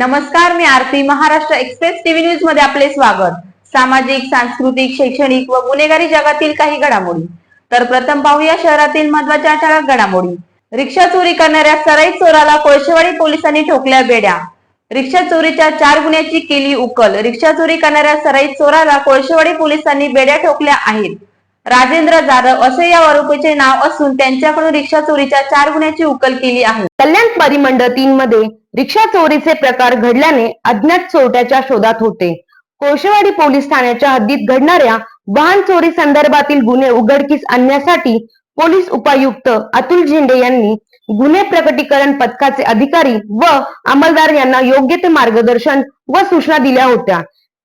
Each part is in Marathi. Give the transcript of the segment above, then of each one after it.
नमस्कार मी आरती. महाराष्ट्र एक्सप्रेस टीव्ही न्यूजमध्ये आपले स्वागत. सामाजिक सांस्कृतिक शैक्षणिक व गुन्हेगारी जगातील काही घडामोडी. तर प्रथम पाहूया शहरातील महत्त्वाच्या ठळक घडामोडी. रिक्षा चोरी करणाऱ्या सराई चोराला कोळशेवाडी पोलिसांनी ठोकल्या बेड्या. रिक्षा चोरीच्या चार गुन्ह्याची केली उकल. रिक्षा चोरी करणाऱ्या सराई चोराला कोळशेवाडी पोलिसांनी बेड्या ठोकल्या आहेत. राजेंद्र जाधव असे या आरोपीचे नाव असून त्यांच्याकडून रिक्षा चोरीच्या चार गुन्ह्याची उकल केली आहे. कल्याण परिमंडळ तीन मध्ये रिक्षा चोरीचे प्रकार घडल्याने अज्ञात चोरट्याच्या शोधात होते. कोळशेवाडी पोलीस ठाण्याच्या हद्दीत घडणाऱ्या वाहन चोरी संदर्भातील गुन्हे उघडकीस आणण्यासाठी पोलीस उपायुक्त अतुल झेंडे यांनी गुन्हे प्रकटीकरण पथकाचे अधिकारी व अंमलदार यांना योग्य ते मार्गदर्शन व सूचना दिल्या होत्या.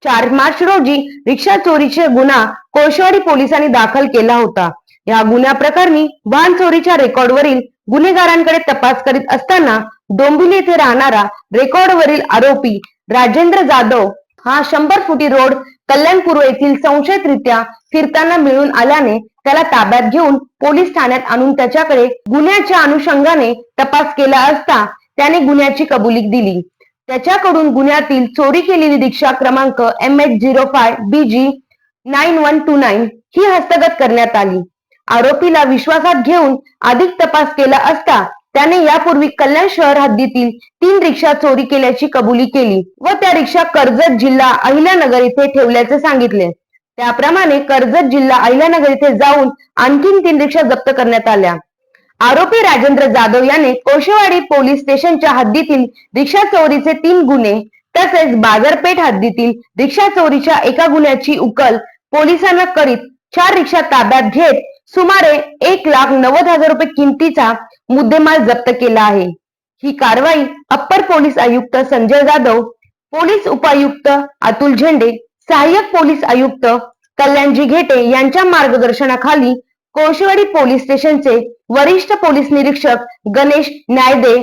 चार मार्च रोजी रिक्षा चोरीचे गुन्हा कोळशेवाडी पोलिसांनी दाखल केला होता. या गुन्ह्या प्रकरणी वाहन चोरीच्या रेकॉर्डवरील गुन्हेगारांकडे तपास करीत असताना डोंबिवली येथे राहणारा रेकॉर्डवरील आरोपी राजेंद्र जाधव हा शंभर फुटी रोड कल्याणपूर्व येथील संशयितरित्या फिरताना मिळून आल्याने त्याला ताब्यात घेऊन पोलीस ठाण्यात आणून त्याच्याकडे गुन्ह्याच्या अनुषंगाने तपास केला असता त्याने गुन्ह्याची कबुली दिली. त्याच्याकडून गुन्ह्यातील चोरी केलेली रिक्षा क्रमांक M H zero five B G nine one two nine ही हस्तगत करण्यात आली. आरोपीला विश्वासात घेऊन अधिक तपास केला असता त्याने यापूर्वी कल्याण शहर हद्दीतील तीन रिक्षा चोरी केल्याची कबुली केली व त्या रिक्षा कर्जत जिल्हा अहिल्यानगर येथे ठेवल्याचे सांगितले. त्याप्रमाणे कर्जत जिल्हा अहिल्यानगर येथे जाऊन आणखीन तीन रिक्षा जप्त करण्यात आल्या. आरोपी राजेंद्र जाधव याने कोशेवाडी पोलीस स्टेशनच्या हद्दीतील रिक्षा चोरीचे तीन गुन्हे तसेच बाजारपेठ हद्दीतील रिक्षा चोरीच्या एका गुन्ह्याची उकल पोलिसांना करीत चार रिक्षा ताब्यात घेत सुमारे एक लाख नव्वद हजार रुपये किमतीचा मुद्देमाल जप्त केला आहे. ही कारवाई अप्पर पोलीस आयुक्त संजय जाधव पोलीस उपायुक्त अतुल झेंडे सहाय्यक पोलीस आयुक्त कल्याणजी घेटे यांच्या मार्गदर्शनाखाली कोळशेवाडी पोलीस स्टेशनचे वरिष्ठ पोलीस निरीक्षक गणेश न्यायदे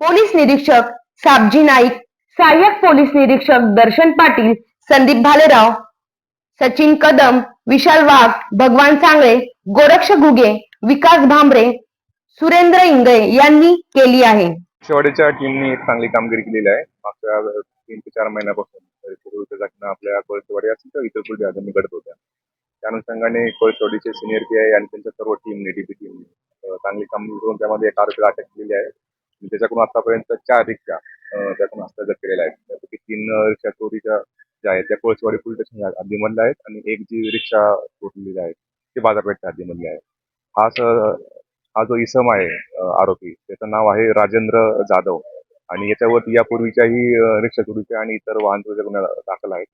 पोलीस निरीक्षक साबजी नाईक सहाय्यक पोलीस निरीक्षक दर्शन पाटील संदीप भालेराव सचिन कदम विशाल वाघ भगवान सांगळे गोरक्ष घुगे विकास भांबरे सुरेंद्र इंगळे यांनी केली आहे. शेवाडीच्या टीमने एक चांगली कामगिरी केलेली आहे. मागच्या तीन ते चार महिन्यापासून घटना आपल्या कोळशेवाडी असेल तर इतर कुठे अजून घडत होत्या. त्या अनुषंगाने कोळशेवाडीचे सिनियर पी आहे आणि त्यांच्या सर्व टीमने डीपी टीम चांगली कामगिरी करून त्यामध्ये एक आरोपीला अटक केलेली आहे. त्याच्याकडून आतापर्यंत चार रिक्षा त्यातून हस्तगत केलेल्या आहेत त्यापैकी तीन रिक्षा चोरीच्या ज्या आहेत त्या कोळसवाडी पोलीस स्टेशन हद्दीमधल्या आहेत आणि एक जी रिक्षा चोरलेली आहे ती बाजारपेठच्या हद्दीमधली आहे हा हा जो इसम आहे आरोपी त्याचं नाव आहे राजेंद्र जाधव. आणि याच्यावरती यापूर्वीच्याही रिक्षा चोरीच्या आणि इतर वाहन चोरीच्या गुन्हा दाखल आहेत.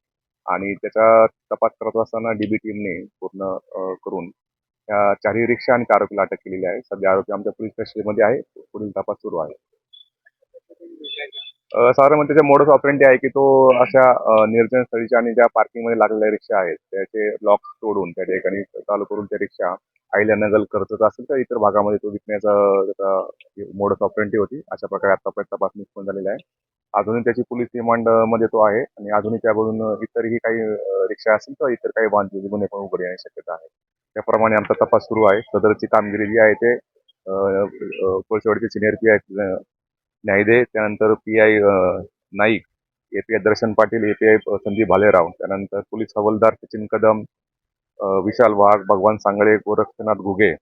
आणि त्याचा तपास करत असताना डीबी टीमने पूर्ण करून चारही रिक्षा आणि आरोपीला अटक केलेली आहे. सध्या आरोपी आमच्या पोलीस कस्टडीमध्ये आहे. पुढील तपास सुरू आहे. साधारण त्याचे मोडस ऑपरेंटी आहे की तो अशा निर्जन स्थळीच्या आणि ज्या पार्किंगमध्ये लागलेल्या रिक्षा आहेत त्याचे लॉक तोडून त्या ठिकाणी चालू करून त्या रिक्षा आईला नगल करतच असेल तर इतर भागामध्ये तो विकण्याचा त्याचा मोडस ऑपरेंटी होती. अशा प्रकारे आतापर्यंत तपास निष्पन्न झालेला आहे. अजूनही त्याची पोलीस रिमांडमध्ये तो आहे आणि अजूनही त्यावरून इतरही काही रिक्षा असतील तर इतर काही वाहन गुन्हे पण उघड येण्याची शक्यता आहे. त्याप्रमाणे आमचा तपास सुरू आहे. सदरची कामगिरी जी आहे ते कोळशेवाडीचे सिनियर पी आय न्यायदे त्यानंतर P I Naik API Darshan Patil API Sandeep Bhalerao त्यानंतर पोलीस हवालदार सचिन कदम विशाल वाघ भगवान सांगळे गोरक्षनाथ घुगे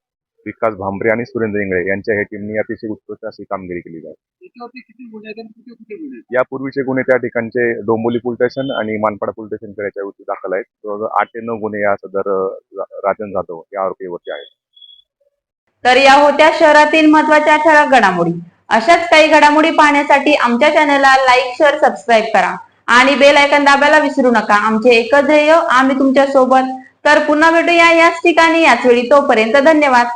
विकास भांबरे आणि सुरेंद्र इंगळे यांच्या ह्या टीमनी अतिशय उत्कृष्ट अशी कामगिरी केली आहे? यापूर्वीचे गुन्हे त्या ठिकाणचे डोंबोली पोलीस स्टेशन आणि मानपाडा पोलीस स्टेशन याच्यावरती दाखल आहेत. जवळजवळ आठ ते नऊ गुन्हे या सदर राजन जाधव या आरोपीवरती आहेत. तर या होत्या शहरातील महत्त्वाच्या ठळक घडामोडी. अशाच काही घडामोडी पाहण्यासाठी आमच्या चॅनलला लाईक शेअर सबस्क्राईब करा आणि बेल आयकन दाबायला विसरू नका. आमचे एकच ध्येय आम्ही तुमच्यासोबत तर पुन्हा भेटूया याच ठिकाणी याच वेळी तोपर्यंत धन्यवाद.